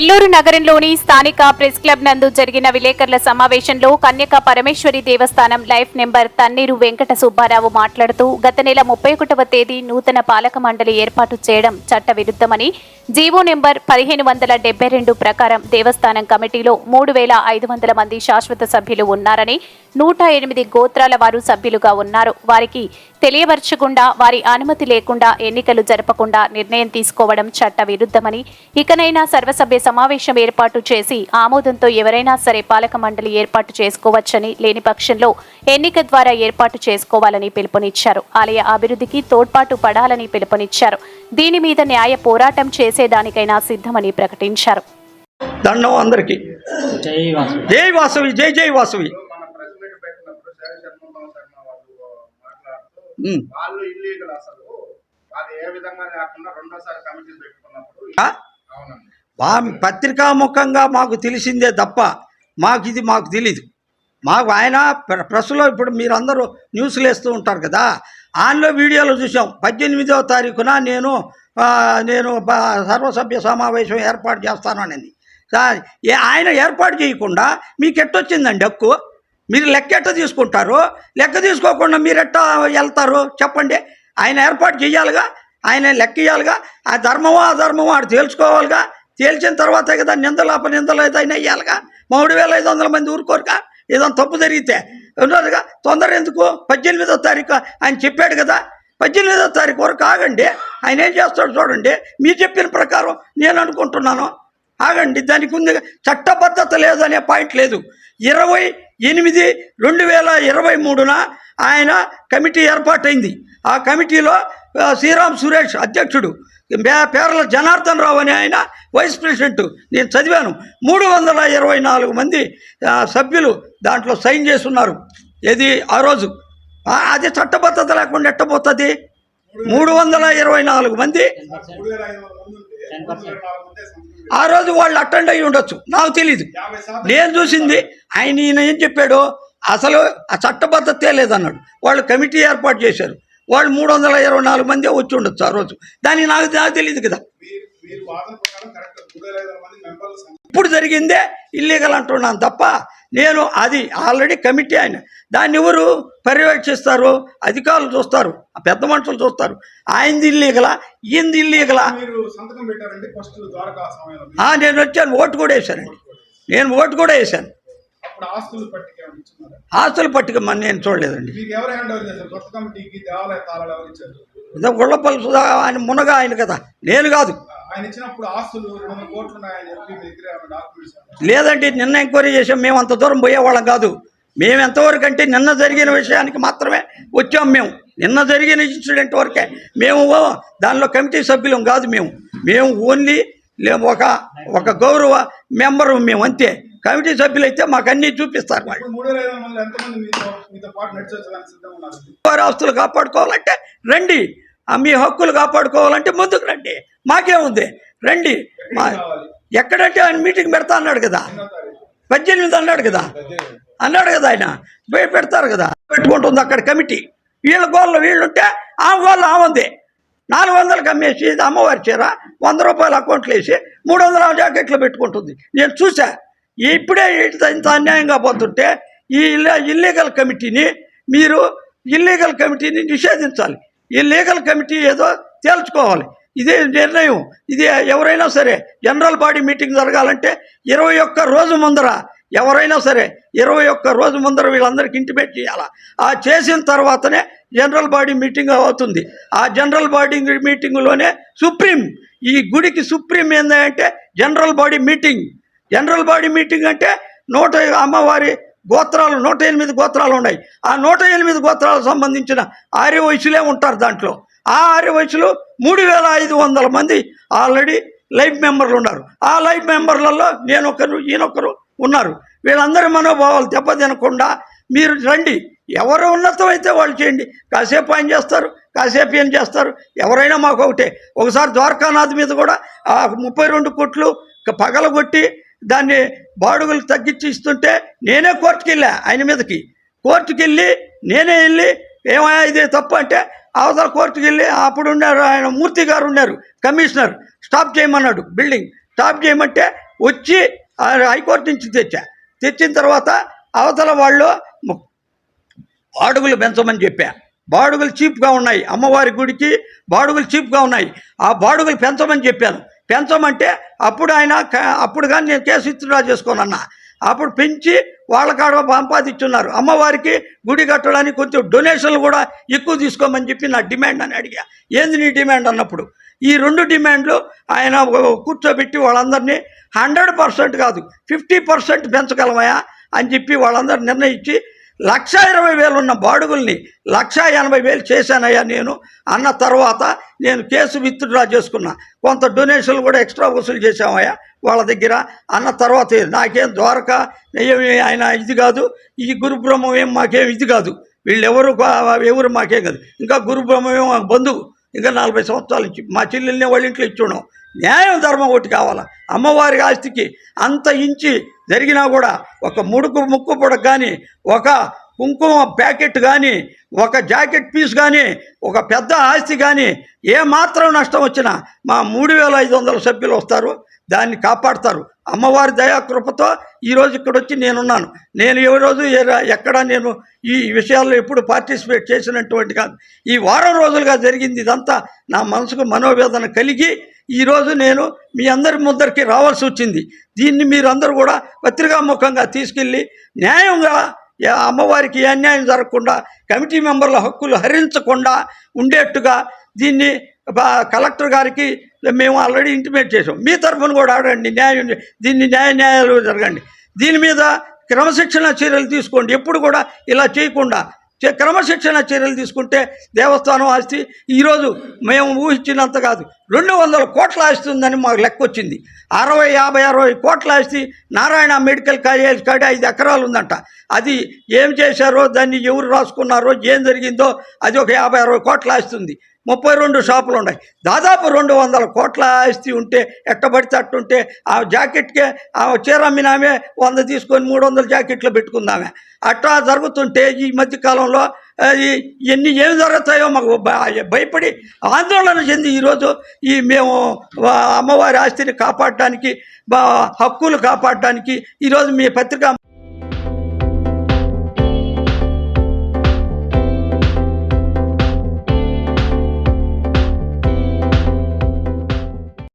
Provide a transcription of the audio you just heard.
నెల్లూరు నగరంలోని స్థానిక press club నందు జరిగిన విలేకరుల సమావేశంలో కన్యక పరమేశ్వరి దేవస్థానం లైఫ్ నెంబర్ తన్నీరు వెంకట సుబ్బారావు మాట్లాడుతూ గత నెల ముప్పై ఒకటవ తేదీ నూతన పాలక మండలి ఏర్పాటు చేయడం చట్ట విరుద్ధమని జీవో నెంబర్ పదిహేను వందల డెబ్బై రెండు ప్రకారం దేవస్థానం కమిటీలో మూడు వేల ఐదు వందల మంది శాశ్వత సభ్యులు ఉన్నారని నూట ఎనిమిది గోత్రాల వారు సభ్యులుగా ఉన్నారు. వారికి తెలియపరచకుండా వారి అనుమతి లేకుండా ఎన్నికలు జరపకుండా నిర్ణయం తీసుకోవడం చట్ట విరుద్ధమని ఇకనైనా సర్వసభ్య సమావేశం ఏర్పాటు చేసి ఆమోదంతో ఎవరైనా సరే పాలక మండలి ఏర్పాటు చేసుకోవచ్చని లేని పక్షంలో ఎన్నిక ద్వారా ఏర్పాటు చేసుకోవాలని పిలుపునిచ్చారు. ఆలయ అభివృద్ధికి తోడ్పాటు పడాలని పిలుపునిచ్చారు. దీని మీద న్యాయ పోరాటం చేసేదానికైనా సిద్ధమని ప్రకటించారు. దండం అందరికి. జై వాసు జై వాసవి జై జై వాసవి. మన ప్రెస్ మీట్ పెట్టినప్పుడు శైల శర్మ శర్మ వాళ్ళు మాట్లాడుతూ ఉమ్. వాళ్ళు ఇల్లీగల్ అసలు. అది ఏ విధంగా లేకుండా రెండోసారి కమిటీ పెట్టుకున్నప్పుడు? అవునండి. పత్రికాముఖంగా మాకు తెలిసిందే తప్ప మాకు ఇది మాకు తెలీదు. మాకు ఆయన ప్ర- ప్రెస్లో ఇప్పుడు మీరందరూ న్యూస్లు వేస్తూ ఉంటారు కదా ఆన్లో వీడియోలో చూసాం పద్దెనిమిదవ తారీఖున నేను నేను సర్వసభ్య సమావేశం ఏర్పాటు చేస్తాను అనేది. ఏ- ఆయన ఏర్పాటు చేయకుండా మీకు ఎట్టొచ్చిందండి హక్కు? మీరు లెక్క ఎట్ట తీసుకుంటారు? లెక్క తీసుకోకుండా మీరు ఎట్ట వెళ్తారు? చెప్పండి. ఆయన ఏర్పాటు చేయాలిగా? ఆయన లెక్క ఇవ్వాలిగా ఆ ధర్మమో అధర్మమో ఆడు తేల్చుకోవాలిగా? తేల్చిన తర్వాతే కదా నిందలు అపనిందలు ఏదైనా వేయాలిగా మూడు వేల ఐదు వందల మంది ఊరుకోరుగా? ఏదైనా తప్పు జరిగితే? ఉన్నదిగా తొందర ఎందుకు? పద్దెనిమిదో తారీఖు ఆయన చెప్పాడు కదా. పద్దెనిమిదో తారీఖు వరకు ఆగండి. ఆయన ఏం చేస్తాడు చూడండి. మీరు చెప్పిన ప్రకారం నేను అనుకుంటున్నాను. ఆగండి. దానికి ఉంది చట్టబద్ధత లేదు అనే పాయింట్ లేదు. ఇరవై ఎనిమిది రెండు వేల ఇరవై మూడున ఆయన కమిటీ ఏర్పాటైంది. ఆ కమిటీలో శ్రీరామ్ సురేష్ అధ్యక్షుడు పేర్ల జనార్దన్ రావు అని ఆయన వైస్ ప్రెసిడెంట్. నేను చదివాను. మూడు వందల ఇరవై నాలుగు మంది సభ్యులు దాంట్లో సైన్ చేస్తున్నారు. ఏది? ఆ రోజు. అది చట్టబద్ధత లేకుండా ఎట్టబోతుంది? మూడు వందల ఇరవై నాలుగు మంది. ఆ రోజు వాళ్ళు అటెండ్ అయ్యి ఉండొచ్చు. నాకు తెలియదు నేను చూసింది. ఆయన ఈయన ఏం చెప్పాడు? అసలు ఆ చట్టబద్ధతే లేదన్నాడు. వాళ్ళు కమిటీ ఏర్పాటు చేశారు. వాళ్ళు మూడు వందల ఇరవై నాలుగు మంది వచ్చి ఉండొచ్చు ఆ రోజు. దానికి నాకు నాకు తెలియదు కదా. ఇప్పుడు జరిగిందే ఇల్లీగల్ అంటున్నాను తప్ప నేను అది ఆల్రెడీ కమిటీ ఆయన. దాన్ని ఎవరు పర్యవేక్షిస్తారు అధికారులు చూస్తారు. ఆ పెద్ద మనుషులు చూస్తారు. ఆయనది ఇల్లీగలా ఈయనది ఇల్లీగలా నేను వచ్చాను ఓటు కూడా వేశానండి. నేను ఓటు కూడా వేశాను. ఆస్తులు పట్టిక మన నేను చూడలేదండి. ఇదో గుళ్ళపల్లి సుధా ఆయన మునగా ఆయన కదా. నేను కాదు. లేదండి నిన్న ఎంక్వైరీ చేసాం మేము అంత దూరం పోయేవాళ్ళం కాదు. మేము ఎంతవరకు అంటే నిన్న జరిగిన విషయానికి మాత్రమే వచ్చాం మేము. నిన్న జరిగిన ఇన్సిడెంట్ వరకే మేము దానిలో కమిటీ సభ్యులం కాదు మేము. మేము ఓన్లీ ఒక ఒక గౌరవ మెంబరు మేము అంతే. కమిటీ సభ్యులైతే మాకు అన్నీ చూపిస్తారు వాళ్ళు. ఆస్తులు కాపాడుకోవాలంటే రండి. మీ హక్కులు కాపాడుకోవాలంటే ముందుకు రండి. మాకేముంది రండి. మా ఎక్కడంటే ఆయన మీటింగ్ పెడతా అన్నాడు కదా. పద్దెనిమిది అన్నాడు కదా. అన్నాడు కదా ఆయన. పోయి పెడతారు కదా. పెట్టుకుంటుంది అక్కడ కమిటీ. వీళ్ళ గోళ్ళు వీళ్ళుంటే ఆ గోళ్ళు ఆమంది నాలుగు వందలకు అమ్మేసి అమ్మవారి చీర వంద రూపాయలు అకౌంట్లో వేసి మూడు వందల జాకెట్లో పెట్టుకుంటుంది. నేను చూసా ఇప్పుడే ఇంత అన్యాయంగా పోతుంటే ఈ ఇల్లీగల్ కమిటీని మీరు ఇల్లీగల్ కమిటీని నిషేధించాలి. ఈ లీగల్ కమిటీ ఏదో తేల్చుకోవాలి. ఇదే నిర్ణయం. ఇది ఎవరైనా సరే జనరల్ బాడీ మీటింగ్ జరగాలంటే ఇరవై ఒక్క రోజు ముందర ఎవరైనా సరే ఇరవై ఒక్క రోజు ముందర వీళ్ళందరికీ ఇంటిమేట్ చేయాలి? ఆ చేసిన తర్వాతనే జనరల్ బాడీ మీటింగ్ అవుతుంది. ఆ జనరల్ బాడీ మీటింగ్లోనే సుప్రీం ఈ గుడికి సుప్రీం ఏంటంటే general body meeting general body meeting అంటే నూట అమ్మవారి గోత్రాలు నూట ఎనిమిది గోత్రాలు ఉన్నాయి. ఆ నూట ఎనిమిది గోత్రాలకు సంబంధించిన ఆర్య వయసులే ఉంటారు దాంట్లో. ఆ ఆర్య వయసులు మూడు వేల ఐదు వందల మంది ఆల్రెడీ లైఫ్ మెంబర్లు ఉన్నారు. ఆ లైఫ్ మెంబర్లలో నేను ఒకరు ఈయనొకరు ఉన్నారు. వీళ్ళందరి మనోభావాలు దెబ్బతినకుండా మీరు రండి. ఎవరు ఉన్నతం అయితే వాళ్ళు చేయండి. కాసేపు ఆయన చేస్తారు కాసేపు ఏం చేస్తారు. ఎవరైనా మాకు ఒకటే. ఒకసారి ద్వారకానాథ్ మీద కూడా ఆ ముప్పై రెండు కోట్లు పగలగొట్టి దాన్ని బాడుగులు తగ్గించి ఇస్తుంటే నేనే కోర్టుకి వెళ్ళా ఆయన మీదకి. కోర్టుకి వెళ్ళి నేనే వెళ్ళి ఏమయ్యా ఇది తప్పు అంటే అవతల కోర్టుకి వెళ్ళి అప్పుడు ఉన్నారు ఆయన మూర్తి గారు ఉన్నారు కమిషనర్. స్టాప్ చేయమన్నాడు బిల్డింగ్. స్టాప్ చేయమంటే వచ్చి హైకోర్టు నుంచి తెచ్చా. తెచ్చిన తర్వాత అవతల వాళ్ళు బాడుగులు పెంచమని చెప్పా. బాడుగులు చీప్గా ఉన్నాయి. అమ్మవారి గుడికి బాడుగులు చీప్గా ఉన్నాయి. ఆ బాడుగులు పెంచమని చెప్పాను. పెంచమంటే అప్పుడు ఆయన అప్పుడు కానీ నేను కేసు విత్డ్రా చేసుకోనన్నా. అప్పుడు పెంచి వాళ్ళ కాడ సంపాదించున్నారు. అమ్మవారికి గుడి కట్టడానికి కొంచెం డొనేషన్లు కూడా ఎక్కువ తీసుకోమని చెప్పి నా డిమాండ్ అని అడిగా. ఏంది నీ డిమాండ్ అన్నప్పుడు? ఈ రెండు డిమాండ్లు ఆయన కూర్చోబెట్టి వాళ్ళందరినీ హండ్రెడ్ పర్సెంట్ కాదు ఫిఫ్టీ పర్సెంట్ పెంచగలమయా అని చెప్పి వాళ్ళందరూ నిర్ణయించి లక్ష ఇరవై వేలు ఉన్న బాడుగుల్ని లక్ష ఎనభై వేలు చేశానయ్యా నేను అన్న తర్వాత నేను కేసు విత్డ్రా చేసుకున్నా. కొంత డొనేషన్లు కూడా ఎక్స్ట్రా వసూలు చేశామయ్యా వాళ్ళ దగ్గర. అన్న తర్వాత నాకేం ద్వారక ఏమి ఆయన ఇది కాదు ఈ గురు బ్రహ్మం ఏం మాకేం ఇది కాదు. వీళ్ళెవరు ఎవరు మాకేం కాదు. ఇంకా గురు బ్రహ్మం మాకు బంధువు. ఇంకా నలభై సంవత్సరాల నుంచి మా చెల్లెల్ని వాళ్ళ ఇంట్లో ఇచ్చున్నాం. న్యాయం ధర్మం ఒకటి కావాలా? అమ్మవారి ఆస్తికి అంత ఇంచి జరిగినా కూడా ఒక ముడుకు ముక్కు పొడకు కానీ ఒక కుంకుమ ప్యాకెట్ కానీ ఒక జాకెట్ పీస్ కానీ ఒక పెద్ద ఆస్తి కానీ ఏ మాత్రం నష్టం వచ్చినా మా మూడు వేల ఐదు వందల సభ్యులు వస్తారు దాన్ని కాపాడతారు. అమ్మవారి దయా కృపతో ఈరోజు ఇక్కడ వచ్చి నేనున్నాను. నేను ఏ రోజు ఎక్కడ నేను ఈ విషయాల్లో ఎప్పుడు పార్టిసిపేట్ చేసినటువంటి కాదు. ఈ వారం రోజులుగా జరిగింది ఇదంతా నా మనసుకు మనోవేదన కలిగి ఈరోజు నేను మీ అందరి ముందరికి రావాల్సి వచ్చింది. దీన్ని మీరందరూ కూడా పత్రికాముఖంగా తీసుకెళ్ళి న్యాయంగా అమ్మవారికి ఏ అన్యాయం జరగకుండా కమిటీ మెంబర్ల హక్కులు హరించకుండా ఉండేట్టుగా దీన్ని బా- కలెక్టర్ గారికి మేము ఆల్రెడీ ఇంటిమేట్ చేసాం మీ తరఫున కూడా అడగండి న్యాయం దీన్ని న్యాయ న్యాయాలు జరగండి. దీని మీద క్రమశిక్షణ చర్యలు తీసుకోండి. ఎప్పుడు కూడా ఇలా చేయకుండా క్రమశిక్షణ చర్యలు తీసుకుంటే దేవస్థానం ఆస్తి ఈరోజు మేము ఊహించినంత కాదు. రెండు వందల కోట్ల ఆస్తుందని మాకు లెక్క వచ్చింది. అరవై యాభై అరవై కోట్ల ఆస్తి నారాయణ మెడికల్ కాలేజ్ కాడ ఐదు ఎకరాలు ఉందంట. అది ఏం చేశారో దాన్ని ఎవరు రాసుకున్నారో ఏం జరిగిందో అది ఒక యాభై అరవై కోట్ల ఆస్తుంది ముప్పై రెండు షాపులు ఉన్నాయి. దాదాపు రెండు వందల కోట్ల ఆస్తి ఉంటే ఎట్టబడితే అట్టుంటే ఆ జాకెట్కే ఆ చీర అమ్మినామే వంద తీసుకొని మూడు వందల జాకెట్లు పెట్టుకుందామే. అట్లా జరుగుతుంటే ఈ మధ్యకాలంలో ఎన్ని ఏం జరుగుతాయో మాకు భయపడి ఆందోళన చెంది ఈరోజు ఈ మేము అమ్మవారి ఆస్తిని కాపాడటానికి బా- హక్కులు కాపాడటానికి ఈరోజు మీ పత్రికా